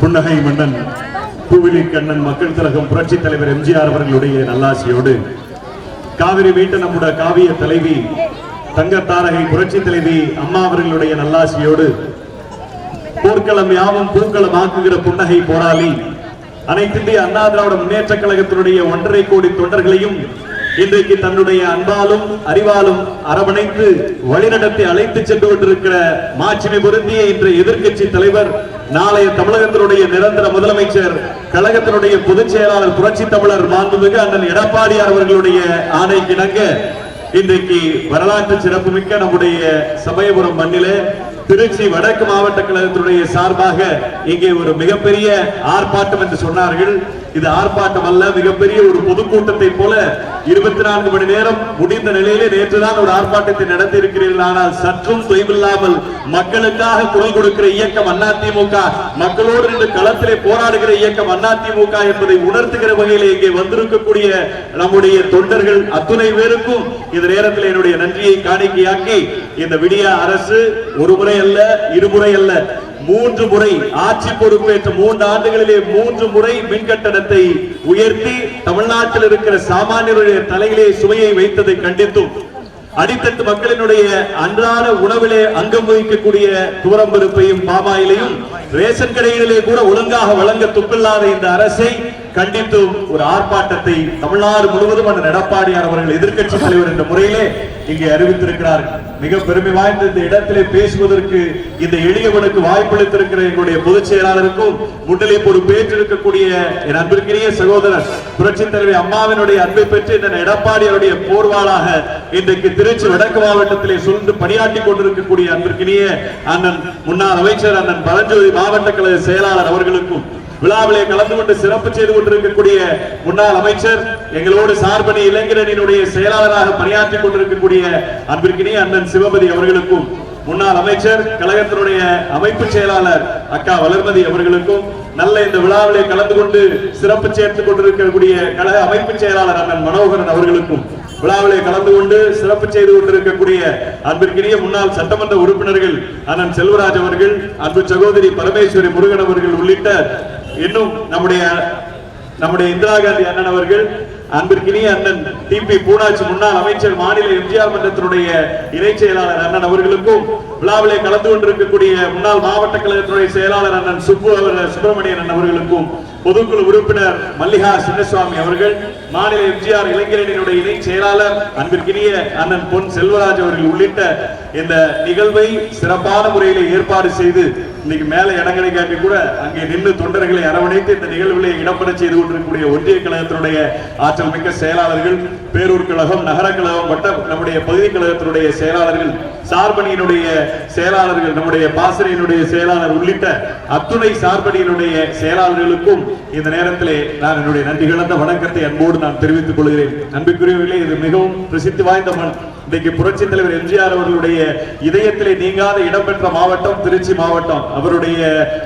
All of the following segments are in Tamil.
புன்னகை மன்னன் பூவிலி கண்ணன் மக்கள் திலகம் புரட்சி தலைவர் எம்ஜிஆர் அவர்களுடைய நல்லாசியோடு. காவிரி வீட்டு நம்முடைய காவிய தலைவி தங்க தாரகை புரட்சி தலைவி அம்மா அவர்களுடைய நல்லாசியோடு போர்க்களம் யாவும் பூக்களம் ஆக்குகிற புன்னகை போராளி அனைத்திந்திய அண்ணா திராவிட முன்னேற்ற கழகத்தினுடைய ஒன்றரை கோடி தொண்டர்களையும் இன்றைக்கு தன்னுடைய அன்பாலும் அறிவாலும் அரவணைத்து வழிநடத்தி அழைத்து சென்று கொண்டிருக்கிற மாட்சிமை பொருந்திய இன்றைய எதிர்க்கட்சி தலைவர் நாளைய தமிழகத்தினுடைய நிரந்தர முதலமைச்சர் கழகத்தினுடைய பொதுச் செயலாளர் புரட்சி தமிழர் மாண்புமிகு அண்ணன் எடப்பாடியார் அவர்களுடைய ஆணைக்கிணங்க இன்றைக்கு வரலாற்று சிறப்புமிக்க நம்முடைய சமயபுரம் மண்ணிலே திருச்சி வடக்கு மாவட்ட கழகத்தினுடைய சார்பாக இங்கே ஒரு மிகப்பெரிய ஆர்ப்பாட்டம் என்று சொன்னார்கள். இது ஆர்ப்பாட்டம் அல்ல மிகப்பெரிய ஒரு பொதுக்கூட்டத்தை போல இருபத்தி நான்கு மணி நேரம் முடிந்த நிலையிலே நேற்றுதான் ஒரு ஆர்ப்பாட்டத்தை நடத்தி இருக்கிறீர்கள் ஆனால் சற்றும் தொய்வில்லாமல் மக்களுக்காக குரல் கொடுக்கிற இயக்கம் அதிமுக மக்களோடு நின்று களத்திலே போராடுகிற இயக்கம் அதிமுக என்பதை உணர்த்துகிற வகையில் இங்கே வந்திருக்கக்கூடிய நம்முடைய தொண்டர்கள் அத்துணை பேருக்கும் இந்த நேரத்தில் என்னுடைய நன்றியை காணிக்கையாக்கி இந்த விடிய அரசு ஒரு முறை அல்ல இருமுறை அல்ல மூன்று முறை ஆட்சி பொறுப்பேற்ற மூன்று ஆண்டுகளிலே மூன்று முறை மின் கட்டணத்தை உயர்த்தி தமிழ்நாட்டில் இருக்கிற சாமானியருடைய தலையிலே சுமையை வைத்ததை கண்டித்தும் அடித்தட்டு மக்களினுடைய அன்றாட உணவிலே அங்கம் வகிக்கக்கூடிய துவரம்பருப்பையும் பாமாயிலையும் ரேஷன் கடைகளிலே கூட ஒழுங்காக வழங்க துப்பில்லாத இந்த அரசை கண்டித்தும் ஒரு ஆர்ப்பாட்டத்தை தமிழ்நாடு முழுவதும் அந்த எடப்பாடியார் அவர்கள் எதிர்க்கட்சி தலைவர் என்ற முறையிலே இங்கே அறிவித்திருக்கிறார்கள் மிக பெருமை வாய்ந்த இந்த இடத்திலே பேசுவதற்கு இந்த எளியவனுக்கு வாய்ப்பளித்திருக்கிற எங்களுடைய பொதுச் செயலாளருக்கும் முன்னிலை பொறுப்பேற்றிருக்கக்கூடிய என் அன்பிற்கினிய சகோதரர் புரட்சி தலைவி அம்மாவினுடைய அன்பை பெற்று இந்த எடப்பாடியாருடைய போர்வாளாக இன்றைக்கு திருச்சி வடக்கு மாவட்டத்திலே சூழ்ந்து பணியாற்றி கொண்டிருக்கக்கூடிய அன்பிற்கினிய அண்ணன் முன்னாள் அமைச்சர் அண்ணன் பரஞ்சோதி மாவட்ட கழக செயலாளர் அவர்களுக்கும் விழாவிலே கலந்து கொண்டு சிறப்பு செய்து கொண்டிருக்கக்கூடிய முன்னாள் அமைச்சர் எங்களோடு சார்பணி இளைஞரணியினுடைய செயலாளராக பணியாற்றி கொண்டிருக்கக்கூடிய அன்பிற்கினிய அண்ணன் சிவபதி அவர்களுக்கும் முன்னாள் அமைச்சர் கழகத்தினுடைய அமைப்பு செயலாளர் அக்கா வளர்மதி அவர்களுக்கும் நல்ல இந்த விழாவிலே கலந்து கொண்டு சிறப்பு சேர்த்துக் கொண்டிருக்கக்கூடிய கழக அமைப்பு செயலாளர் அண்ணன் மனோகரன் அவர்களுக்கும் விழாவிலே கலந்து கொண்டு சிறப்பு செய்து கொண்டிருக்கக்கூடிய அன்பிற்கினிய முன்னாள் சட்டமன்ற உறுப்பினர்கள் அண்ணன் செல்வராஜ் அவர்கள் அன்பு சகோதரி பரமேஸ்வரி முருகன் அவர்கள் உள்ளிட்ட இன்னும் நம்முடைய நம்முடைய இந்திரா காந்தி அண்ணன் அவர்கள் அன்பிற்கினிய அண்ணன் டிபி பூனாச்சி முன்னாள் அமைச்சர் மாநில எம்ஜிஆர் மன்றத்தினுடைய இணை செயலாளர் அண்ணன் அவர்களுக்கும் விழாவிலே கலந்து கொண்டிருக்கக்கூடிய முன்னாள் மாவட்ட கழகத்தினுடைய செயலாளர் அண்ணன் சுப்பு அவர் சுப்பிரமணியன் அண்ணன் அவர்களுக்கும் பொதுக்குழு உறுப்பினர் மல்லிகா சின்னசுவாமி அவர்கள் மாநில எம்ஜிஆர் இளைஞரணியினுடைய இணை செயலாளர் அன்பிற்கினிய அண்ணன் பொன் செல்வராஜ் அவர்கள் உள்ளிட்ட இந்த நிகழ்வை சிறப்பான முறையில் ஏற்பாடு செய்து இன்னைக்கு மேல இடங்களை காட்டி கூட அங்கே நின்று தொண்டர்களை அரவணைத்து இந்த நிகழ்வுகளை இடம்பெற செய்து கொண்டிருக்கக்கூடிய ஒன்றிய கழகத்தினுடைய ஆற்றல் மிக்க செயலாளர்கள் பேரூர் கழகம் நகர கழகம் வட்ட நம்முடைய பகுதி கழகத்தினுடைய செயலாளர்கள் சார்பணியினுடைய செயலாளர்கள் நம்முடைய பாசறையினுடைய செயலாளர் உள்ளிட்ட அத்துணை சார்பணியினுடைய செயலாளர்களுக்கும் இந்த நேரத்திலே நான் என்னுடைய நன்றி கலந்த வணக்கத்தை அன்போடு நான் தெரிவித்துக் கொள்கிறேன். அன்புக்குரியவர்களே இது மிகவும் பிரசித்தி வாய்ந்த மண் இன்னைக்கு புரட்சி தலைவர் எம்ஜிஆர் அவர்களுடைய இதயத்திலே நீங்காத இடம் பெற்ற மாவட்டம் திருச்சி மாவட்டம். அவருடைய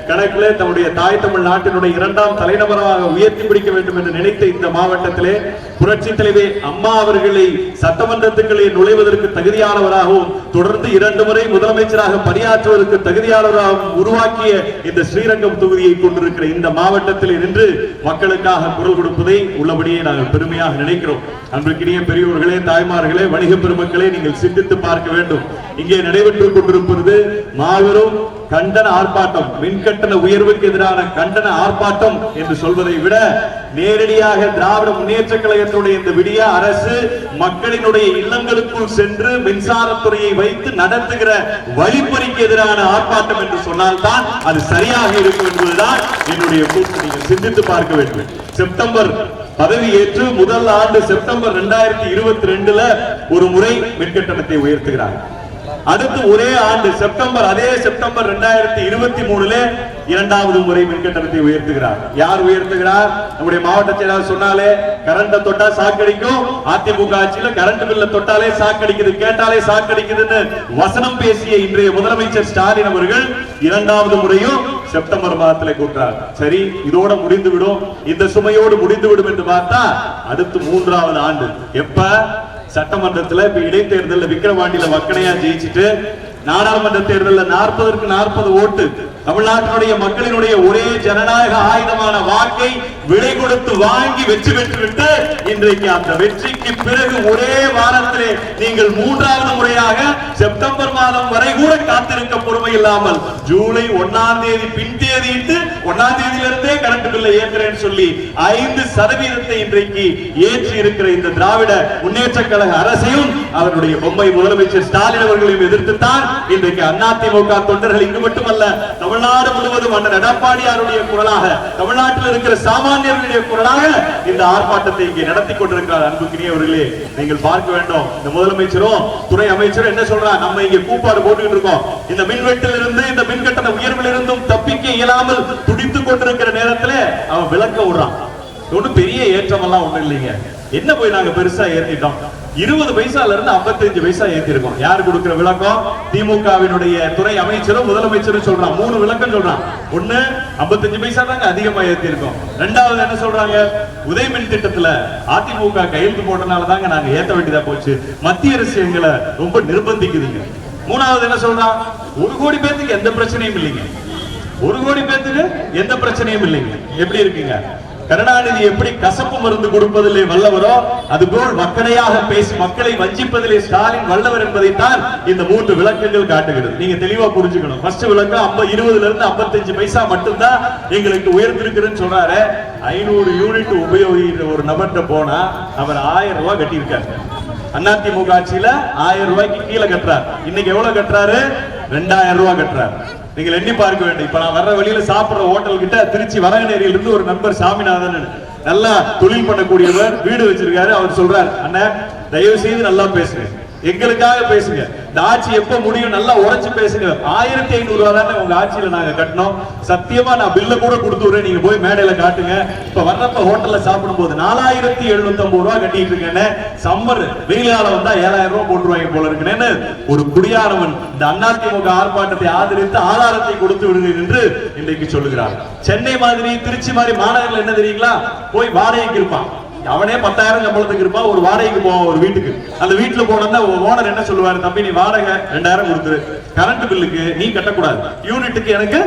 கணக்கில் தம்முடைய தாய் தமிழ் நாட்டினுடைய இரண்டாம் தலைநகரமாக உயர்த்தி பிடிக்க வேண்டும் என்று நினைத்த இந்த மாவட்டத்திலே புரட்சி தலைவர் அம்மா அவர்களை சட்டமன்றத்துக்களே நுழைவதற்கு தகுதியானவராகவும் தொடர்ந்து இரண்டு முறை முதலமைச்சராக பணியாற்றுவதற்கு தகுதியானவராகவும் உருவாக்கிய இந்த ஸ்ரீரங்கம் தொகுதியை கொண்டிருக்கிற இந்த மாவட்டத்தில் நின்று மக்களுக்காக குரல் கொடுப்பதை உள்ளபடியே நாங்கள் பெருமையாக நினைக்கிறோம். அன்றைக்கினிய பெரியோர்களே தாய்மார்களே வணிக பெருமக்கள் நீங்கள் சிந்தித்து பார்க்க வேண்டும். இங்கே நடைபெற்றுக் கொண்டிருப்பது மாபெரும் கண்டன ஆர்ப்பாட்டம் மின்கட்டண உயர்வுக்கு எதிரான கண்டன ஆர்ப்பாட்டம் என்று சொல்வதை விட நேரடியாக திராவிட முன்னேற்ற கழகத்துடைய இந்த விடிய அரசு மக்களினுடைய இல்லங்களுக்குள் சென்று மின்சாரத்துறையை வைத்து நடத்துகிற வழிப்பறிக்கு எதிரான ஆர்ப்பாட்டம் என்று சொன்னால்தான் அது சரியாக இருக்கும் என்பதுதான் என்னுடைய கூட்டு நீங்கள் சிந்தித்து பார்க்க வேண்டும். செப்டம்பர் பதவி ஏற்று முதல் ஆண்டு செப்டம்பர் இரண்டாயிரத்தி இருபத்தி ரெண்டுல ஒரு முறை மின்கட்டணத்தை உயர்த்துகிறார். அடுத்து ஒரே ஆண்டு செப்டம்பர் அதே செப்டம்பர் இரண்டாயிரத்தி இருபத்தி மூணுல இரண்டாவது முறை மின்கட்டணத்தை உயர்த்துகிறார். யார் உயர்த்துகிறார்? நம்முடைய மாவட்ட செயலாளர் சொன்னாலே கரண்ட தொட்டா சாக்கடிக்கும். அதிமுக ஆட்சியில கரண்ட் பில்ல தொட்டாலே சாக்கடிக்குது கேட்டாலே சாக்கடிக்குதுன்னு வசனம் பேசிய இன்றைய முதலமைச்சர் ஸ்டாலின் அவர்கள் இரண்டாவது முறையும் செப்டம்பர் மாதத்துல கூட்டுறார். சரி இதோட முடிந்து விடும் இந்த சுமையோடு முடிந்து விடும் என்று பார்த்தா அடுத்து மூன்றாவது ஆண்டு. எப்ப? சட்டமன்றத்துல இப்ப இடைத்தேர்தலில் விக்கிரவாண்டியில வக்கனையா ஜெயிச்சுட்டு நாடாளுமன்ற தேர்தலில் நாற்பதற்கு நாற்பது ஓட்டு. தமிழ்நாட்டினுடைய மக்களினுடைய ஒரே ஜனநாயக ஆயுதமான வாக்கை விலை கொடுத்து வாங்கி வெற்றி பெற்று விட்டு இன்றைக்கு அந்த வெற்றிக்கு பிறகு ஒரே வாரத்திலே நீங்கள் மூன்றாவது முறையாக செப்டம்பர் மாதம் வரை கூட காத்திருக்க பொறுமை இல்லாமல் ஜூலை ஒன்னாம் தேதி பின் தேதிட்டு ஒன்னாம் தேதியிலிருந்தே கரண்ட் பில்லை ஏற்றுறேன்னு சொல்லி ஐந்து சதவீதத்தை இன்றைக்கு ஏற்றி இருக்கிற இந்த திராவிட முன்னேற்ற கழக அரசையும் அவருடைய பொம்மை முதலமைச்சர் ஸ்டாலின் அவர்களையும் எதிர்த்துத்தான் இன்றைக்கு அதிமுக தொண்டர்கள் இங்கு மட்டுமல்ல தமிழ் தமிழ்நாடு முழுவதும் அண்ணன் எடப்பாடியாருடைய குரலாக தமிழ்நாட்டில் இருக்கிற சாமானியர்களுடைய குரலாக இந்த ஆர்ப்பாட்டத்தை இங்கே நடத்தி கொண்டிருக்கிறார் அன்புக்கினியவர்களே நீங்கள் பார்க்க வேண்டும். இந்த முதலமைச்சரும் துறை அமைச்சரும் என்ன சொல்றா? நம்ம இங்க கூப்பாடு போட்டுக்கிட்டு இருக்கோம். இந்த மின்வெட்டில் இருந்து இந்த மின்கட்டண உயர்வில் இருந்தும் தப்பிக்க இயலாமல் துடித்துக் கொண்டிருக்கிற நேரத்துல அவன் விளக்க விடுறான். ஒன்றும் பெரிய ஏற்றம் எல்லாம் ஒண்ணும் இல்லைங்க. என்ன போய் நாங்க பெருசா ஏற்றிட்டோம் இருபது பைசால இருந்து 55 பைசா ஏத்திருக்கோம். யார் கொடுக்கிற விளக்கம்? திமுகவினுடைய துறை அமைச்சரும் முதலமைச்சரும் சொல்றான். மூணு விளக்கம் சொல்றான். ஒண்ணு 55 பைசா தாங்க அதிகமா ஏத்திருக்கோம். ரெண்டாவது என்ன சொல்றாங்க? உதயமின் திட்டத்துல அதிமுக கையெழுத்து போட்டனால தாங்க நாங்க ஏத்த வேண்டியதா போச்சு. மத்திய அரசு எங்களை ரொம்ப நிர்பந்திக்குதுங்க. மூணாவது என்ன சொல்றான்? ஒரு கோடி பேர்த்துக்கு எந்த பிரச்சனையும் இல்லைங்க. ஒரு கோடி பேத்துக்கு எந்த பிரச்சனையும் இல்லைங்க. எப்படி இருக்குங்க? கருணாநிதி எப்படி கசப்பு மருந்து கொடுப்பதிலே வல்லவரோ அதுபோல் மக்களையாக பேசி மக்களை வஞ்சிப்பதிலே ஸ்டாலின் வல்லவர் என்பதைத்தான் இந்த மூன்று விளக்கங்கள் காட்டுகிறது. நீங்க தெளிவா புரிஞ்சுக்கணும். ஃபர்ஸ்ட் விளக்கம் ஐம்பது இருபதுல இருந்து 55 பைசா மட்டும்தான் எங்களுக்கு உயர்ந்திருக்குன்னு சொன்னாரு ஐநூறு யூனிட் உபயோகிக்கிற ஒரு நபர்கிட்ட போனா அவர் ஆயிரம் ரூபாய் கட்டியிருக்காரு. அதிமுக ஆட்சியில ஆயிரம் ரூபாய்க்கு கீழே கட்டுறாரு. இன்னைக்கு எவ்வளவு கட்டுறாரு? ரெண்டாயிரம் ரூபாய் கட்டுறாரு. நீங்கள் எண்ணி பார்க்க வேண்டும். இப்ப நான் வர்ற வழியில சாப்பிடுற ஹோட்டல் கிட்ட திருச்சி வரகநேரியில இருந்து ஒரு நண்பர் சாமிநாதன் நல்லா தொழில் பண்ணக்கூடியவர் வீடு வச்சிருக்காரு. அவர் சொல்றாரு அண்ணன் தயவு செய்து நல்லா பேசுறேன் எங்களுக்காக பேசுங்க. இந்த ஆட்சி எப்ப முடியும் நல்லா உரைச்சு பேசுங்க. ஆயிரத்தி ஐநூறு ரூபா தானே உங்க ஆட்சியில நாங்க கட்டணும் சத்தியமா நான் பில்ல கூட கொடுத்து விடுறேன். நீங்க போய் மேடையில காட்டுங்க. இப்ப வர்றப்ப ஹோட்டல்ல சாப்பிடும் போது நாலாயிரத்தி எழுநூத்தி ஐம்பது ரூபா கட்டிட்டு இருக்கேன்னு. சம்மர் வெயில் காலம் வந்தா ஏழாயிரம் ரூபாய் போட்டுருவாங்க போல இருக்குன்னு. ஒரு குடியானவன் இந்த அதிமுக ஆர்ப்பாட்டத்தை ஆதரித்து ஆதாரத்தை கொடுத்து விடுகிறேன் என்று இன்றைக்கு சொல்லுகிறார். சென்னை மாதிரி திருச்சி மாதிரி மாநகரில் என்ன தெரியுங்களா? போய் வாடகைக்கு இருப்பான். அவனே பத்தாயிரம் சம்பளத்துக்கு இருப்பான் ஒரு வாடகைக்கு போவான் ஒரு வீட்டுக்கு. அந்த வீட்டுல போனா ஓனர் என்ன சொல்லுவாரு தம்பி நீ வாடகை ரெண்டாயிரம் கொடுத்துரு. கரண்ட் பில்லுக்கு நீ கட்டக்கூடாது. யூனிட்டுக்கு எனக்கு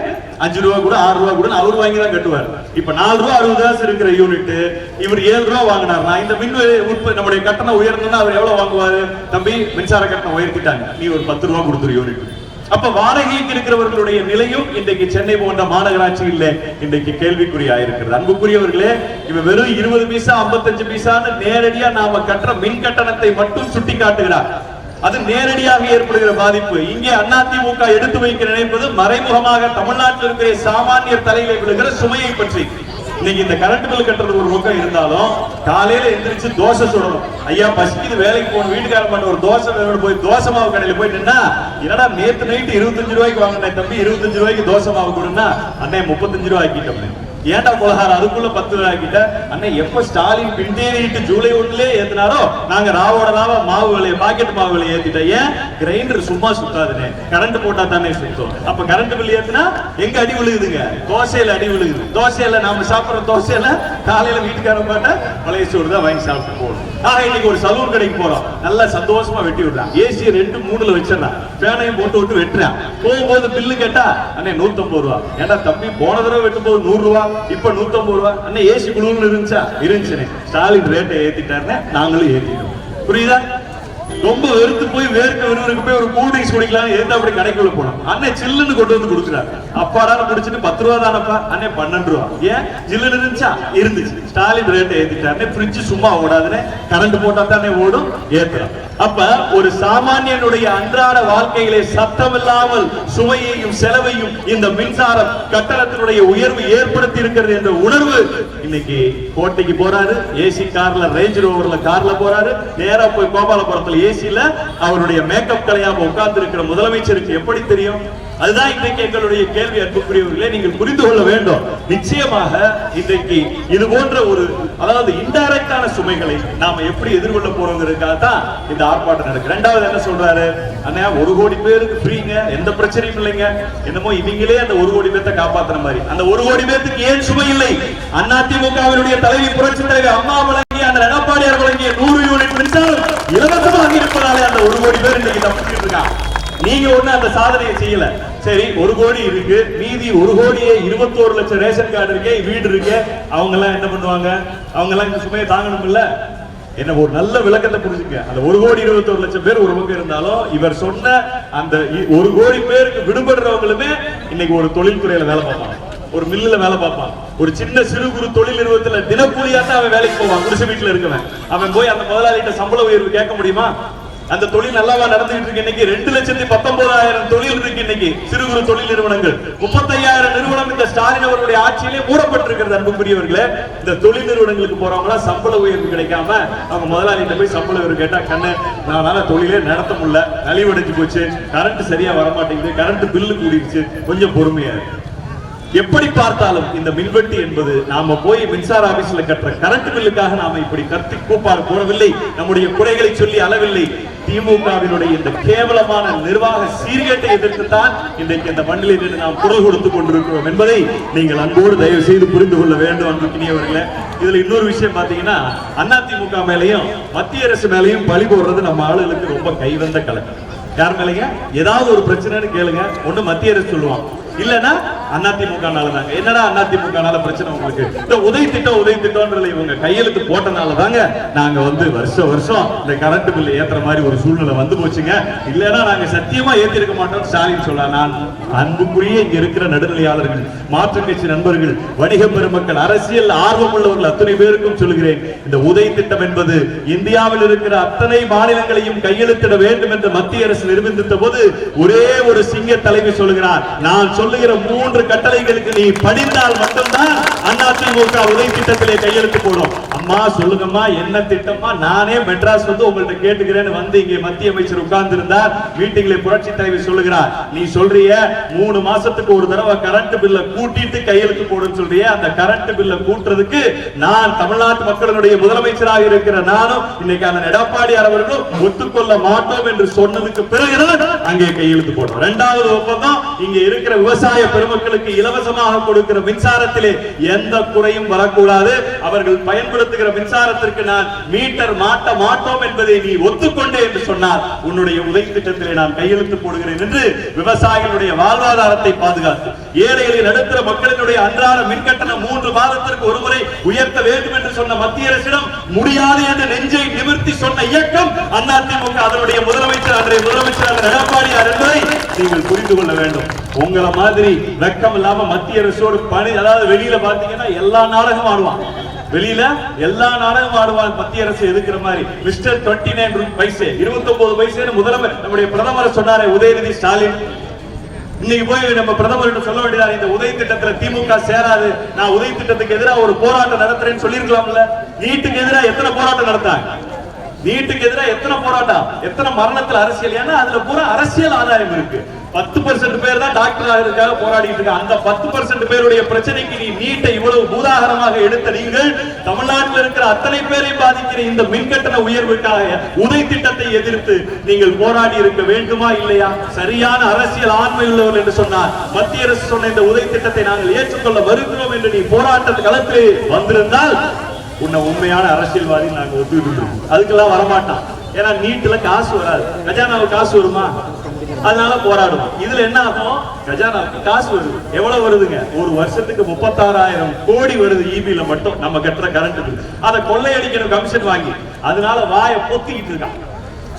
அஞ்சு ரூபா கூட ஆறு ரூபா கூட அவர் வாங்கி தான் கட்டுவார். இப்ப நாலு ரூபா அறுபது காசு இருக்கிற யூனிட் இவர் ஏழு ரூபா வாங்கினார்னா இந்த மின் உற்பத்தி நம்முடைய கட்டணம் உயர்ந்ததுன்னா அவர் எவ்வளவு வாங்குவாரு? தம்பி மின்சார கட்டணம் உயர்த்திட்டாங்க. நீ ஒரு பத்து ரூபா கொடுத்துரு யூனிட் அப்ப வாடகைக்கு இருக்கிறவர்களுடைய நிலையும் இன்றைக்கு சென்னை போன்ற மாநகராட்சியில் இன்றைக்கு கேள்விக்குறியா இருக்கிறது அன்புக்குரியவர்களே இவ வெறும் இருபது பைசா 55 பைசான்னு நேரடியா நாம கட்டுற மின் கட்டணத்தை மட்டும் சுட்டி காட்டுகிறார் அது நேரடியாக ஏற்படுகிற பாதிப்பு. இங்கே அதிமுக எடுத்து வைக்க நினைப்பது மறைமுகமாக தமிழ்நாட்டில் இருக்கிற சாமானியர் தலையில விழுகிற சுமையை பற்றி. இன்னைக்கு இந்த கரண்ட் பில் கட்டுறது ஒரு பக்கம் இருந்தாலும் காலையில எந்திரிச்சு தோசை சுடணும். ஐயா பசிக்குது வேலைக்கு போகணும். வீட்டுக்காரன் பண்ண ஒரு தோசை வேணும் போய் தோசை மாவு கடையில போய் நின்னா என்னடா நேத்து நைட்டு இருபத்தஞ்சு ரூபாய்க்கு வாங்கினேன் தம்பி இருபத்தஞ்சு ரூபாய்க்கு தோசை மாவு கொடுன்னா அண்ணே முப்பத்தஞ்சு ரூபாய் ஆக்கிட்டோம். ஏன்டா கொலகாரம் அதுக்குள்ள பத்து கிட்ட ஆக்கிட்ட? எப்ப ஸ்டாலின் பின்தேறிட்டு ஜூலை ஒண்ணுலே ஏத்தினாரோ நாங்க ராவோட ராவா மாவு விலைய பாக்கெட் மாவு விலைய ஏத்திட்டோம் ஏன்? கிரைண்டர் சும்மா சுத்தாதுனே. கரண்ட் போட்டா தானே சுத்தம். அப்ப கரண்ட் பில் ஏத்தினா எங்க அடி விழுகுதுங்க? தோசையில அடி விழுகுது. தோசையில நாம சாப்பிடுற தோசையில காலையில வீட்டுக்காரன் பாட்ட பழைய சோறு தான் வாங்கி சாப்பிட்டு போகணும். ஆக இன்னைக்கு ஒரு சலூன் கடைக்கு போறோம். நல்லா சந்தோஷமா வெட்டி விடுறான். ஏசி ரெண்டு மூணுல வச்சிடறான். பேனையும் போட்டு விட்டு வெட்டுறான். போகும்போது பில்லு கேட்டா அண்ணே நூத்தம்பது ரூபா. ஏன்னா தம்பி போன தடவை வெட்டும் போது நூறு ரூபா இப்ப நூத்தம்பது ரூபா. அண்ணே ஏசி குழுன்னு இருந்துச்சா? இருந்துச்சுனே ஸ்டாலின் ரேட்டை ஏத்திட்டாருன்னு நாங்களும் ஏத்திட்டோம். புரியுதா? ரொம்ப வெறுத்து போய் வேர்க்க ஒருவருக்கு போய் ஒரு கூல் ட்ரிங்க்ஸ் குடிக்கலாம் எந்த அப்படி கடைக்குள்ள போனோம். அண்ணன் சில்லுன்னு கொண்டு வந்து கொடுக்குறாரு அப்பாடா குடிச்சிட்டு பத்து ரூபா தானப்பா? அண்ணே பன்னெண்டு ரூபா. ஏன்? ஜில்லுன்னு இருந்துச்சா? இருந்துச்சு. ஸ்டாலின் ரேட்டை ஏத்திட்டாரு. ஃப்ரிட்ஜ் சும்மா ஓடாதுன்னு கரண்ட் போட்டா தானே ஓடும்? ஏத்துறான் அப்ப ஒரு சாமானியனுடைய அன்றாட வாழ்க்கையிலே சத்தமில்லாமல் சுவையையும் செலவையும் இந்த மின்சாரம் கட்டணத்தினுடைய உயர்வு ஏற்படுத்தி இருக்கிறது என்ற உணர்வு இன்னைக்கு கோட்டைக்கு போறாரு. ஏசி கார்ல ரேஞ்ச் ரோவர்ல கார்ல போறாரு. நேரா போய் கோபாலபுரத்துல ஏசில அவருடைய மேக்கப் கலையாம உட்கார்ந்து இருக்கிற முதலமைச்சருக்கு எப்படி தெரியும்? அதுதான் இன்றைக்கு எங்களுடைய கேள்வி அன்புக்குரியவர்களே நீங்கள் புரிந்து கொள்ள வேண்டும். நிச்சயமாக இன்றைக்கு இது போன்ற ஒரு அதாவது இன்டைரக்டான சுமைகளை நாம எப்படி எதிர்கொள்ள போறோங்கிறதுக்காக தான் இந்த ஆர்ப்பாட்டம் நடக்கு ரெண்டாவது என்ன சொல்றாரு? அண்ணா ஒரு கோடி பேருக்கு ஃப்ரீங்க எந்த பிரச்சனையும் இல்லைங்க. என்னமோ இவங்களே அந்த ஒரு கோடி பேர்த்த காப்பாத்துற மாதிரி. அந்த ஒரு கோடி பேர்த்துக்கு ஏன் சுமை இல்லை? அதிமுகவினுடைய தலைவி புரட்சி தலைவி அம்மா வழங்கிய அந்த எடப்பாடியார் வழங்கிய நூறு யூனிட் மின்சாரம் இலவசமாக இருப்பதாலே அந்த ஒரு கோடி பேர் இன்னைக்கு நீங்க ஒண்ணு அந்த சாதனையை செய்யல. சரி ஒரு கோடி இருக்கு. மீதி ஒரு கோடியே இருபத்தோரு லட்சம் ரேஷன் கார்டு இருக்கே வீடு இருக்கே. அவங்க எல்லாம் என்ன பண்ணுவாங்க? அவங்க எல்லாம் இந்த சுமையை தாங்கணும் இல்ல என்ன ஒரு நல்ல விளக்கத்தை புரிஞ்சுங்க அந்த ஒரு கோடி இருபத்தோரு லட்சம் பேர் ஒரு பக்கம் இருந்தாலும் இவர் சொன்ன அந்த இ- ஒரு கோடி பேருக்கு விடுபடுறவங்களுமே இன்னைக்கு ஒரு தொழில்துறையில வேலை பார்ப்பாங்க. ஒரு மில்லுல வேலை பார்ப்பான் ஒரு சின்ன சிறு குறு தொழில் நிறுவனத்துல தினக்கூலியா தான் அவன் வேலைக்கு போவான். குடிசை வீட்டுல இருக்கவன். அவன் போய் அந்த முதலாளிகிட்ட சம்பள உயர்வு கேட்க முடியுமா? அந்த தொழில் நல்லாவா நடந்துகிட்டு இருக்கு இன்னைக்கு? ரெண்டு லட்சத்தி பத்தொன்பதாயிரம் தொழில் இருக்கு இன்னைக்கு. சிறு குறு தொழில் நிறுவனங்கள். முப்பத்தையாயிரம் நிறுவனம் இந்த ஸ்டாலின் அவர்களுடைய ஆட்சியிலே மூடப்பட்டிருக்கிறது அன்புக்குரியவர்களே. இந்த தொழில் நிறுவனங்களுக்கு போறவங்களா சம்பள உயர்வு கிடைக்காம அவங்க முதலாளிகிட்ட போய் சம்பள உயர்வு கேட்டா கண்ணு நானால தொழிலே நடத்த முடியல. நலிவடைஞ்சு போச்சு. கரண்ட் சரியா வர மாட்டேங்குது கரண்ட் பில்லு கூடிடுச்சு கொஞ்சம் பொறுமையா இருக்கு எப்படி பார்த்தாலும் இந்த மின்வெட்டு என்பது நாம போய் மின்சார ஆபீஸ்ல கட்டுற கரண்ட் பில்லுக்காக நாம இப்படி கத்தி கூப்பாடு போடவில்லை நம்முடைய குறைகளை சொல்லி அளவில்லை. திமுகவினுடைய இந்த கேவலமான நிர்வாக சீர்கேட்டை எதிர்த்து தான் இன்றைக்கு இந்த மண்ணில் நின்று நாம் குரல் கொடுத்துக் கொண்டிருக்கிறோம் என்பதை நீங்கள் அன்போடு தயவு செய்து புரிந்து கொள்ள வேண்டும் அன்புக்கினியவர்களே இதுல இன்னொரு விஷயம் பாத்தீங்கன்னா அதிமுக மேலையும் மத்திய அரசு மேலையும் பழி போடுறது நம்ம ஆளுகளுக்கு ரொம்ப கைவந்த கலக்கம். யார் மேலங்க? ஏதாவது ஒரு பிரச்சனைன்னு கேளுங்க. ஒண்ணு மத்திய அரசு சொல்லுவாங்க. இல்லனா அதிமுகனால தாங்க என்னடா அதிமுகனால பிரச்சனை உங்களுக்கு? இந்த உதவி திட்டம் உதவி திட்டம்ன்றதுல இவங்க கையெழுத்து போட்டனால தாங்க நாங்க வந்து வருஷம் வருஷம் இந்த கரண்ட் பில் ஏத்துற மாதிரி ஒரு சூழ்நிலை வந்து போச்சுங்க. இல்லனா நாங்க சத்தியமா ஏத்திருக்க மாட்டோம் ஸ்டாலின் சொல்ல நான் அன்புக்குரிய இங்க இருக்கிற நடுநிலையாளர்கள் மாற்று கட்சி நண்பர்கள் வணிக பெருமக்கள் அரசியல் ஆர்வம் உள்ளவர்கள் அத்தனை பேருக்கும் சொல்கிறேன். இந்த உதவி திட்டம் என்பது இந்தியாவில் இருக்கிற அத்தனை மாநிலங்களையும் கையெழுத்திட வேண்டும் என்று மத்திய அரசு நிர்பந்தித்த போது ஒரே ஒரு சிங்க தலைவி சொல்கிறார். நான் சொல்லுகிற மூன்று கட்டளைகளுக்கு நீ படிந்தால் மட்டும்தான் அதிமுக உதவி திட்டத்திலே கையெழுத்து போடும். அம்மா சொல்லுங்கம்மா என்ன திட்டம்மா? நானே மெட்ராஸ் வந்து உங்கள்ட்ட கேட்டுக்கிறேன்னு வந்து இங்கே மத்திய அமைச்சர் உட்கார்ந்து இருந்தார் மீட்டிங்ல புரட்சி தலைவர் சொல்லுகிறார் நீ சொல்றிய மூணு மாசத்துக்கு ஒரு தடவை கரண்ட் பில்ல கூட்டிட்டு கையெழுத்து போடுன்னு சொல்றிய. அந்த கரண்ட் பில்ல கூட்டுறதுக்கு நான் தமிழ்நாட்டு மக்களுடைய முதலமைச்சராக இருக்கிற நானும் இன்னைக்கு அந்த எடப்பாடியார் அவர்களும் ஒத்துக்கொள்ள மாட்டோம் என்று சொன்னதுக்கு பிறகுதான் அங்கே கையெழுத்து போடுறோம். இரண்டாவது ஒப்பந்தம் இங்க இருக்கிற விவசாய பெருமக்களுக்கு இலவசமாக கொடுக்கிற மின்சாரத்திலே எந்த குறையும் வரக்கூடாது. அவர்கள் பயன்படுத்த பயன்படுத்துகிற மின்சாரத்திற்கு நான் மீட்டர் மாட்ட மாட்டோம் என்பதை நீ ஒத்துக்கொண்டே என்று சொன்னால் உன்னுடைய உதவி திட்டத்திலே நான் கையெழுத்து போடுகிறேன் என்று விவசாயிகளுடைய வாழ்வாதாரத்தை பாதுகாத்து ஏழைகளை நடுத்தர மக்களினுடைய அன்றாட மின்கட்டணம் மூன்று மாதத்திற்கு ஒருமுறை உயர்த்த வேண்டும் என்று சொன்ன மத்திய அரசிடம் முடியாது என்று நெஞ்சை நிமிர்த்தி சொன்ன இயக்கம் அதிமுக அதனுடைய முதலமைச்சர் அன்றைய முதலமைச்சர் அந்த எடப்பாடியார் என்பதை நீங்கள் புரிந்து கொள்ள வேண்டும். உங்களை மாதிரி வெக்கம் இல்லாம மத்திய அரசோடு பணி அதாவது வெளியில பாத்தீங்கன்னா எல்லா நாடகம் ஆடுவான். வெளியில எல்லா நாடகம் ஆடுவான் மத்திய அரசு எதுக்குற மாதிரி? Mister twenty nine paise. இருபத்தி ஒன்பது பைசேன்னு முதலமைச்சர் நம்முடைய பிரதமர் சொன்னாரே உதயநிதி ஸ்டாலின். இன்னைக்கு போய் நம்ம பிரதமர்கிட்ட சொல்ல வேண்டியதா இந்த உதய திட்டத்துல திமுக சேராது. நான் உதய திட்டத்துக்கு எதிராக ஒரு போராட்டம் நடத்துறேன்னு சொல்லிருக்கலாம்ல நீட்டுக்கு எதிராக எத்தனை போராட்டம் நடத்தாங்க? நீட்டுக்கு எதிராக எத்தனை போராட்டம்? எத்தனை மரணத்தில் அரசியல்? ஏன்னா அதுல பூரா அரசியல் ஆதாயம் இருக்கு. பத்து பர்சன்ட் பேர் தான் டாக்டர் ஆகிறதுக்காக போராடிட்டு இருக்காங்க. அந்த பத்து பர்சன்ட் பேருடைய பிரச்சனைக்கு நீ நீட்டை இவ்வளவு பூதாகரமாக எடுத்த நீங்கள் தமிழ்நாட்டில் இருக்கிற அத்தனை பேரை பாதிக்கிற இந்த மின்கட்டண உயர்வுக்காக உதவி திட்டத்தை எதிர்த்து நீங்கள் போராடி இருக்க வேண்டுமா இல்லையா? சரியான அரசியல் ஆண்மை உள்ளவர் என்று சொன்னார் மத்திய அரசு சொன்ன இந்த உதவி திட்டத்தை நாங்கள் ஏற்றுக்கொள்ள வருகிறோம் என்று நீ போராட்ட களத்தில் வந்திருந்தால் உன்னை உண்மையான அரசியல்வாதி நாங்க ஒத்துக்கிட்டு இருக்கோம் அதுக்கெல்லாம் வரமாட்டான். ஏன்னா நீட்டுல காசு வராது. கஜானாவுக்கு காசு வருமா? அதனால போராடுவோம். இதுல என்ன ஆகும்? கஜானா காசு வருது. எவ்வளவு வருதுங்க? ஒரு வருஷத்துக்கு முப்பத்தாறாயிரம் கோடி வருது ஈபில மட்டும். நம்ம கட்டுற கரண்ட் அதை கொள்ளையடிக்கணும் கமிஷன் வாங்கி. அதனால வாயை பொத்திக்கிட்டு இருக்கான்.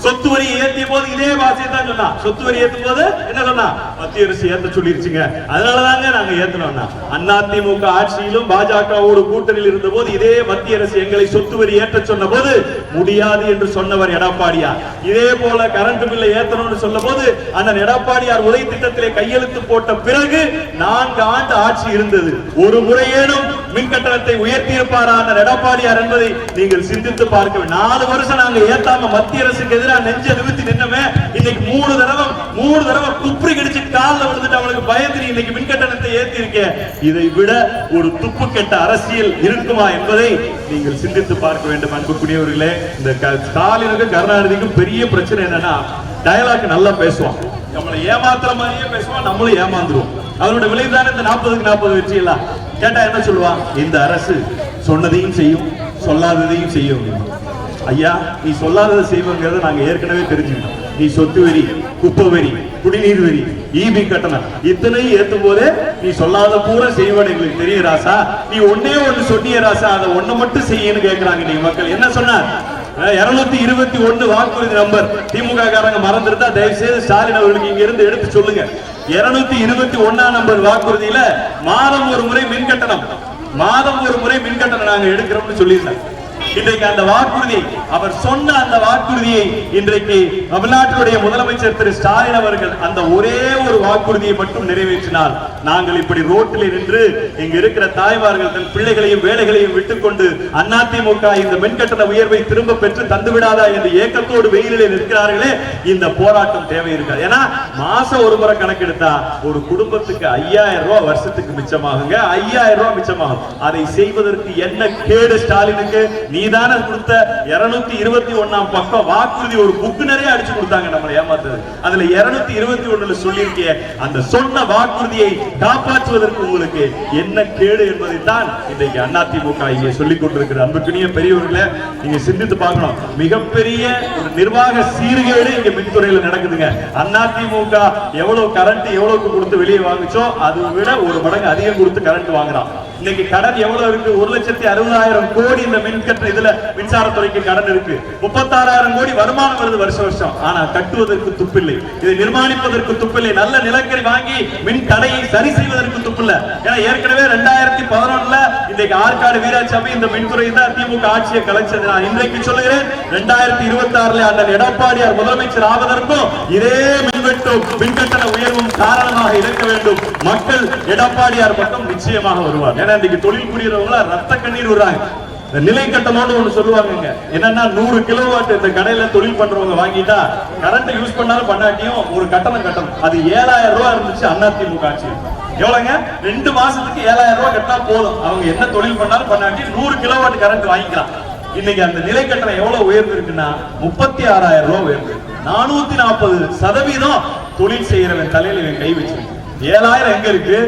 சொத்து வரி ஏத்திய போது இதே வாசியை தான் சொன்னா. சொத்து வரி ஏத்தும் போது என்ன சொன்னா? மத்திய அரசு ஏத்த சொல்லிருச்சுங்க. அதனாலதாங்க நாங்க ஏத்தனோம்னா அதிமுக ஆட்சியிலும் பாஜகவோடு கூட்டணியில் இருந்த போது இதே மத்திய அரசு எங்களை சொத்து வரி ஏற்ற சொன்ன போது முடியாது என்று சொன்னவர் எடப்பாடியார். இதே போல கரண்ட் பில்லை ஏத்தணும்னு சொன்ன போது அண்ணன் எடப்பாடியார் உதவி திட்டத்திலே கையெழுத்து போட்ட பிறகு நான்கு ஆண்டு ஆட்சி இருந்தது. ஒரு முறையேனும் மின் கட்டணத்தை உயர்த்தி இருப்பாரா அண்ணன் எடப்பாடியார் என்பதை நீங்கள் சிந்தித்து பார்க்க நாலு வருஷம் நாங்க ஏத்தாம மத்திய அரசுக்கு எதிராக எல்லாம் நெஞ்ச நிமித்தி நின்னவன் இன்னைக்கு மூணு தடவை மூணு தடவை குப்பரி கடிச்சு காலில் விழுந்துட்டு அவனுக்கு பயந்து இன்னைக்கு மின்கட்டணத்தை ஏத்தி இருக்கேன் இதை விட ஒரு துப்பு கெட்ட அரசியல் இருக்குமா என்பதை நீங்கள் சிந்தித்து பார்க்க வேண்டும் அன்புக்குரியவர்களே. இந்த ஸ்டாலினுக்கும் கருணாநிதிக்கும் பெரிய பிரச்சனை என்னன்னா டயலாக் நல்லா பேசுவான். நம்மளை ஏமாத்துற மாதிரியே பேசுவான் நம்மளும் ஏமாந்துருவோம். அதனோட விளைவுதானே இந்த நாற்பதுக்கு நாற்பது வெற்றி எல்லாம். கேட்டா என்ன சொல்லுவான்? இந்த அரசு சொன்னதையும் செய்யும் சொல்லாததையும் செய்யும். ஐயா நீ சொல்லாததை செய்வோங்கிறத நாங்க ஏற்கனவே தெரிஞ்சுக்கிட்டோம். நீ சொத்து வரி குப்பை வரி குடிநீர் வரி ஈபி கட்டணம் இத்தனை ஏத்தும் போதே நீ சொல்லாத பூரா செய்வன் எங்களுக்கு தெரியும் ராசா. நீ ஒன்னே ஒண்ணு சொன்னிய ராசா அதை ஒண்ணு மட்டும் செய்யன்னு கேக்குறாங்க நீங்க மக்கள். என்ன சொன்னார்? இருநூத்தி இருபத்தி ஒன்னு வாக்குறுதி நம்பர். திமுக காரங்க மறந்துருந்தா தயவு செய்து ஸ்டாலின் அவர்களுக்கு இங்க இருந்து எடுத்து சொல்லுங்க. இருநூத்தி இருபத்தி ஒண்ணாம் நம்பர் வாக்குறுதியில மாதம் ஒரு முறை மின் கட்டணம். மாதம் ஒரு முறை மின் கட்டணம் நாங்க எடுக்கிறோம்னு சொல்லியிருந்தாங்க. இன்றைக்கு அந்த வாக்குறுதி அவர் சொன்ன அந்த வாக்குறுதியை இன்றைக்கு தமிழ்நாட்டினுடைய முதலமைச்சர் திரு ஸ்டாலின் அவர்கள் அந்த ஒரே ஒரு வாக்குறுதியை மட்டும் நிறைவேற்றினால் நாங்கள் இப்படி ரோட்டில் நின்று இங்க இருக்கிற தாய்மார்கள் தன் பிள்ளைகளையும் வேலைகளையும் விட்டுக்கொண்டு அதிமுக இந்த மின்கட்டண உயர்வை திரும்ப பெற்று தந்துவிடாதா என்று ஏக்கத்தோடு வெயிலிலே நிற்கிறார்களே இந்த போராட்டம் தேவை இருக்காது ஏன்னா மாசம் ஒரு முறை கணக்கெடுத்தா ஒரு குடும்பத்துக்கு ஐயாயிரம் ரூபாய் வருஷத்துக்கு மிச்சமாகுங்க ஐயாயிரம் ரூபாய் மிச்சமாகும். அதை செய்வதற்கு என்ன கேடு ஸ்டாலினுக்கு? நீதானே கொடுத்த இருநூத்தி இருபத்தி ஒண்ணாம் பக்கம் வாக்குறுதி ஒரு புக்கு நிறைய அடிச்சு கொடுத்தாங்க நம்மளை ஏமாத்தது. அதுல இருநூத்தி இருபத்தி ஒண்ணுல சொல்லியிருக்கிய அந்த சொன்ன வாக்குறுதியை காப்பாற்றுவதற்கு உங்களுக்கு என்ன கேடு என்பதை தான் இன்றைக்கு அதிமுக இங்கே சொல்லிக் கொண்டிருக்கிற அன்புக்குரிய பெரியவர்களை நீங்க சிந்தித்து பார்க்கணும். மிகப்பெரிய ஒரு நிர்வாக சீர்கேடு இங்க மின்துறையில நடக்குதுங்க. அதிமுக எவ்வளவு கரண்ட் எவ்வளவுக்கு கொடுத்து வெளியே வாங்குச்சோ அதை விட ஒரு மடங்கு அதிகம் கொடுத்து கரண்ட் வாங்குறான். இன்னைக்கு கடன் எவ்வளவு இருக்கு? ஒரு லட்சத்தி அறுபதாயிரம் கோடி இந்த மின்கட்ட இதுல மின்சாரத்துறைக்கு கடன் இருக்கு. முப்பத்தாறாயிரம் கோடி வருமானம் வருது வருஷம் வருஷம். ஆனா கட்டுவதற்கு துப்பில்லை. இதை நிர்மாணிப்பதற்கு துப்பில்லை. நல்ல நிலக்கரி வாங்கி மின் தடையை சரி செய்வதற்கு துப்பில்லை. ஏன்னா ஏற்கனவே ரெண்டாயிரத்தி பதினொன்னுல இன்றைக்கு ஆற்காடு வீராசாமி இந்த மின்துறை தான் திமுக ஆட்சியை கலைச்சது. நான் இன்றைக்கு சொல்லுகிறேன் ரெண்டாயிரத்தி இருபத்தி ஆறுல அண்ணன் எடப்பாடியார் முதலமைச்சர் ஆவதற்கும் இதே மின்வெட்டும் மின்கட்டண உயர்வும் காரணமாக இருக்க வேண்டும். மக்கள் எடப்பாடியார் பக்கம் நிச்சயமாக வருவார். ஏன்னா இன்னைக்கு தொழில் புரியறவங்களா ரத்த கண்ணீர் விடுறாங்க. இந்த நிலை கட்டணம்னு ஒண்ணு சொல்லுவாங்க என்னன்னா நூறு கிலோவாட் இந்த கடையில தொழில் பண்றவங்க வாங்கிட்டா கரண்ட் யூஸ் பண்ணாலும் பண்ணாட்டியும் ஒரு கட்டணம் கட்டணும். அது ஏழாயிரம் ரூபாய் இருந்துச்சு அதிமுக ஆட்சி எவ்வளவுங்க ரெண்டு மாசத்துக்கு ஏழாயிரம் ரூபாய் கட்டினா போதும். அவங்க என்ன தொழில் பண்ணாலும் பண்ணாட்டி நூறு கிலோவாட் கரண்ட் வாங்கிக்கலாம். இன்னைக்கு அந்த நிலை கட்டணம் எவ்வளவு உயர்ந்திருக்குன்னா முப்பத்தி ஆறாயிரம் ரூபாய் உயர்ந்திருக்கு. நானூத்தி நாற்பது சதவீதம் தொழில் செய்யறவன் தலையில இவன் கை வச்சிருக்கு ஏழாயிரம் எங்க இருக்கு?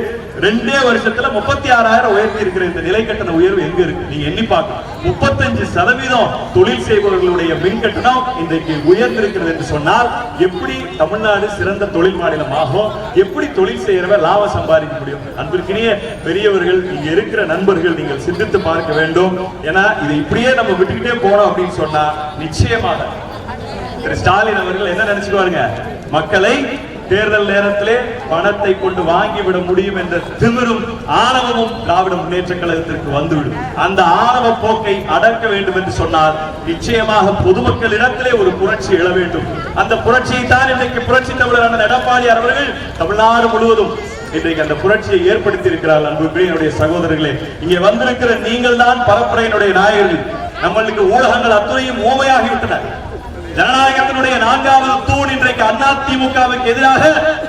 ரெண்டே வருஷத்துல முப்பத்தி ஆறாயிரம் உயர்த்தி இருக்கிற இந்த நிலை கட்டண உயர்வு எங்க இருக்கு? நீங்க எண்ணி பார்க்கலாம் முப்பத்தஞ்சு சதவீதம் தொழில் செய்பவர்களுடைய மின் கட்டணம் இன்றைக்கு உயர்ந்திருக்கிறது என்று சொன்னால் எப்படி தமிழ்நாடு சிறந்த தொழில் மாநிலம் ஆகும்? எப்படி தொழில் செய்யறவ லாபம் சம்பாதிக்க முடியும்? அன்பிற்கினிய பெரியவர்கள் இங்க இருக்கிற நண்பர்கள் நீங்கள் சிந்தித்து பார்க்க வேண்டும். ஏன்னா இதை இப்படியே நம்ம விட்டுக்கிட்டே போனோம் அப்படின்னு சொன்னா நிச்சயமாக திரு ஸ்டாலின் அவர்கள் என்ன நினைச்சுக்குவாருங்க? மக்களை தேர்தல் நேரத்திலே பணத்தை கொண்டு வாங்கிவிட முடியும் என்ற திமிரும் ஆணவமும் திராவிட முன்னேற்ற கழகத்திற்கு வந்துவிடும். அந்த ஆணவ போக்கை அடக்க வேண்டும் என்று சொன்னால் நிச்சயமாக பொதுமக்களிடத்திலே ஒரு புரட்சி எழ வேண்டும். அந்த புரட்சியை தான் இன்றைக்கு புரட்சி தமிழரான எடப்பாடியார் அவர்கள் தமிழ்நாடு முழுவதும் இன்றைக்கு அந்த புரட்சியை ஏற்படுத்தி இருக்கிறார் அன்பு என்னுடைய சகோதரர்களே இங்கே வந்திருக்கிற நீங்கள் தான் பரப்புரையினுடைய நாயகர்கள். நம்மளுக்கு ஊடகங்கள் அத்துறையும் ஓமையாகிவிட்டன ஜனநாயகத்தினுடைய நான்காவது தூண் இன்றைக்கு அண்ணா திமுகவுக்கு எதிராக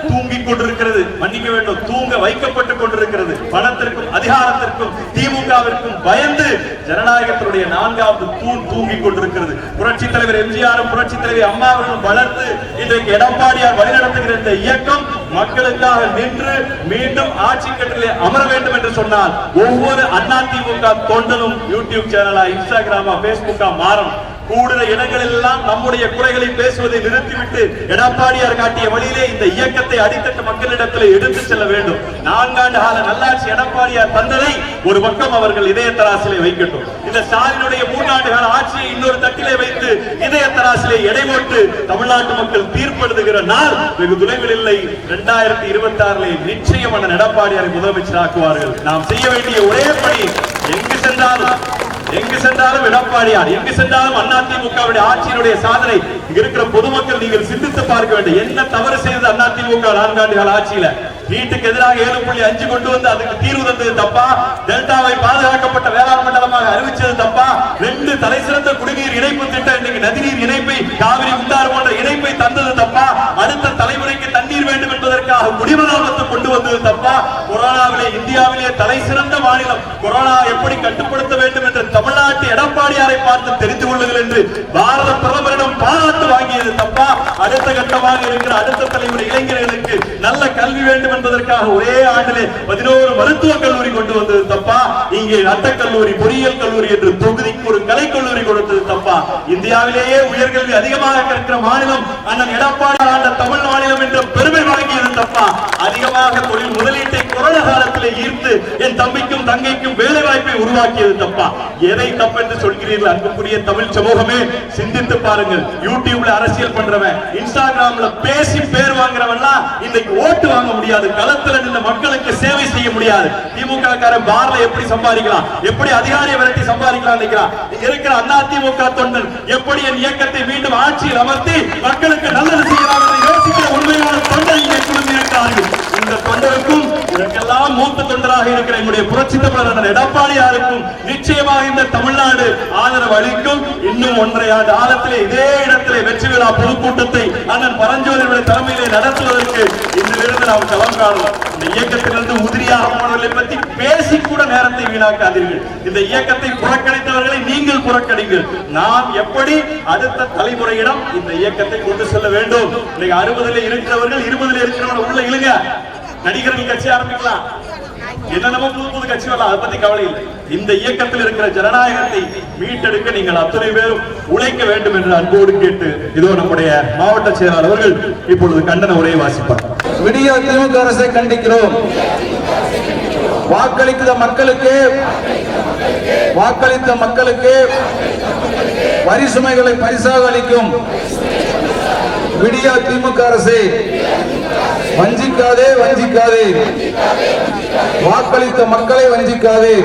தூங்கிக் கொண்டிருக்கிறது. மன்னிக்க வேண்டும். தூங்க வைக்கப்பட்டுக் கொண்டிருக்கிறது. பணத்திற்கும் அதிகாரத்திற்கும் திமுகவிற்கும் பயந்து ஜனநாயகத்தினுடைய நான்காவது தூண் தூங்கிக் கொண்டிருக்கிறது. புரட்சி தலைவர் எம்ஜிஆரும் புரட்சி தலைவர் அம்மாவர்களும் வளர்த்து இன்றைக்கு எடப்பாடியார் வழிநடத்துகிற இந்த இயக்கம் மக்களுக்காக நின்று மீண்டும் ஆட்சி கட்டிலே அமர வேண்டும் என்று சொன்னால் ஒவ்வொரு அதிமுக தொண்டனும் யூடியூப் சேனலா இன்ஸ்டாகிராமா பேஸ்புக்கா மாறும். கூடுற இடங்களெல்லாம் எல்லாம் நம்முடைய குறைகளை பேசுவதை நிறுத்திவிட்டு எடப்பாடியார் காட்டிய வழியிலே இந்த இயக்கத்தை அடித்தட்டு மக்களிடத்தில் எடுத்து செல்ல வேண்டும். நான்காண்டு கால நல்லாட்சி எடப்பாடியார் தந்ததை ஒரு பக்கம் அவர்கள் இதய தராசிலே வைக்கட்டும். இந்த ஸ்டாலினுடைய மூன்றாண்டு கால ஆட்சியை இன்னொரு தட்டிலே வைத்து இதய தராசிலே எடை போட்டு தமிழ்நாட்டு மக்கள் தீர்ப்பெழுதுகிற நாள் வெகு தொலைவில் இல்லை. இரண்டாயிரத்தி இருபத்தி ஆறுல நிச்சயம் எடப்பாடியாரை முதலமைச்சராக்குவார்கள். நாம் செய்ய வேண்டிய ஒரே பணி எங்கு சென்றாலும் எங்கு சென்றாலும் எடப்பாடியார் எங்கு சென்றாலும் அதிமுகவுடைய ஆட்சியினுடைய சாதனை. இங்க இருக்கிற பொதுமக்கள் நீங்கள் சிந்தித்து பார்க்க வேண்டும். என்ன தவறு செய்தது அதிமுக நான்காண்டு கால ஆட்சியில? வீட்டுக்கு எதிராக ஏழு புள்ளி அஞ்சு கொண்டு வந்து அதுக்கு தீர்வு தந்தது தப்பா? டெல்டாவை பாதுகாக்கப்பட்ட வேளாண் மண்டலமாக அறிவிச்சது தப்பா? ரெண்டு தலை சிறந்த குடிநீர் இணைப்பு திட்டம் இன்னைக்கு நதிநீர் இணைப்பை காவிரி உண்டாறு போன்ற இணைப்பை தந்தது தப்பா? அடுத்த தலைமுறைக்கு தண்ணீர் வேண்டும் என்பதற்காக குடிமராமத்து கொண்டு வந்தது தப்பா? கொரோனாவிலே இந்தியாவிலே தலை சிறந்த மாநிலம். கொரோனா எப்படி கட்டுப்படுத்த வேண்டும் என்ற தமிழ்நாட்டு எடப்பாடியாரை பார்த்து தெரிந்து கொள்ளுங்கள் என்று பாரத பிரதமரிடம் பாராட்டு வாங்கியது தப்பா? அடுத்த கட்டமாக இருக்கிற அடுத்த தலைமுறை இளைஞர்களுக்கு நல்ல கல்வி வேண்டும் என்பதற்காக ஒரே ஆண்டிலே பதினோரு மருத்துவக் கல்லூரி கொண்டு வந்தது தப்பா? இங்கே சட்டக் கல்லூரி பொறியியல் கல்லூரி என்று தொகுதிக்கு ஒரு கலை கல்லூரி கொடுத்தது தப்பா? இந்தியாவிலேயே உயர்கல்வி அதிகமாக கற்கிற மாநிலம் அண்ணன் எடப்பாடி ஆண்ட தமிழ் மாநிலம் என்ற பெருமை வாங்கியது தப்பா? அதிகமாக தொழில் முதலீட்டை கொரோனா காலத்திலே ஈர்த்து என் தம்பிக்கும் தங்கைக்கும் வேலை வாய்ப்பை உருவாக்கியது தப்பா? எதை தப்பு என்று சொல்கிறீர்கள்? அன்புக்குரிய தமிழ் சமூகமே சிந்தித்து பாருங்கள். யூடியூப்ல அரசியல் பண்றவன் இன்ஸ்டாகிராம்ல பேசி பேர் வாங்குறவன்லாம் இன்னைக்கு ஓட்டு வாங்க முடியாது. களத்துல நின்று மக்களுக்கு சேவை செய்ய முடியாது. திமுக காரன் பார்ல எப்படி சம்பாதிக்கலாம்? எப்படி அதிகாரிய விரட்டி சம்பாதிக்கலாம் நினைக்கிறான்? இருக்கிற அண்ணா திமுக தொண்டன் எப்படி என் இயக்கத்தை மீண்டும் ஆட்சியில் அமர்த்தி மக்களுக்கு நல்லது செய்யலாம் என்று யோசிக்கிற உண்மையான தொண்டர் இங்கே குழுமியிருக்கிறார்கள் இந்த தொண்டருக்கும் இதற்கெல்லாம் மூத்த தொண்டராக இருக்கிற என்னுடைய புரட்சி தமிழர் எடப்பாடியாருக்கும் நிச்சயமாக இந்த தமிழ்நாடு ஆதரவு அளிக்கும். இன்னும் ஒன்றை ஆண்டு காலத்திலே இதே இடத்திலே வெற்றி விழா பொதுக்கூட்டத்தை அண்ணன் பரஞ்சோதியுடைய தலைமையிலே நடத்துவதற்கு இன்றிலிருந்து நாம் களம் காணும் இந்த இயக்கத்திலிருந்து உதிரியாக போனவர்களை பற்றி பேசி கூட நேரத்தை வீணாக்காதீர்கள். இந்த இயக்கத்தை புறக்கணித்தவர்களை நீங்கள் புறக்கணிங்கள். நாம் எப்படி அடுத்த தலைமுறையிடம் இந்த இயக்கத்தை கொண்டு செல்ல வேண்டும்? இன்னைக்கு அறுபதுல இருக்கிறவர்கள் இருபதுல இருக்கிறவங்க உள்ள இழுங்க. நடிகர்கள் கட்சி ஆரம்பிக்கலாம். என்னென்னமோ புது புது கட்சி வரலாம் அதை பத்தி கவலை இல்லை. இந்த இயக்கத்தில் இருக்கிற ஜனநாயகத்தை மீட்டெடுக்க நீங்கள் அத்தனை பேரும் உழைக்க வேண்டும் என்று அன்போடு கேட்டு இதோ நம்முடைய மாவட்ட செயலாளர் அவர்கள் இப்பொழுது கண்டன உரையை வாசிப்பார். விடிய திமுக அரசை கண்டிக்கிறோம். வாக்களித்த மக்களுக்கு வாக்களித்த மக்களுக்கு வரி சுமைகளை பரிசாக அளிக்கும் விடிய திமுக அரசு. வஞ்சிக்காதே வஞ்சிக்காதே. வாக்களித்த மக்களை வஞ்சிக்காதே.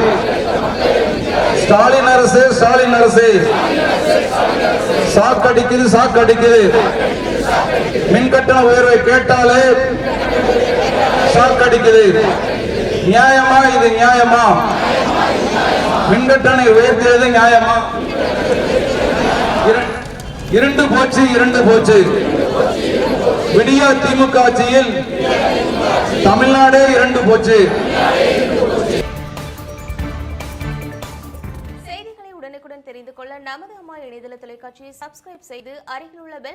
ஸ்டாலின் அரசு ஸ்டாலின் அரசு. சாக்கடிக்குது சாக்கடிக்குது மின் கட்டண உயர்வை கேட்டாலே ஷாக் அடிக்குது. நியாயமா? இது நியாயமா? மின்கட்டணை உயர்த்தியது நியாயமா? இரண்டு போச்சு இரண்டு போச்சு. விடியா திமுக ஆட்சியில் தமிழ்நாடே இரண்டு போச்சு. செய்திகளை உடனுக்குடன் தெரிந்து கொள்ள நமது அம்மா இணையதள தொலைக்காட்சியை சப்ஸ்கிரைப் செய்து அருகில் உள்ள பெல்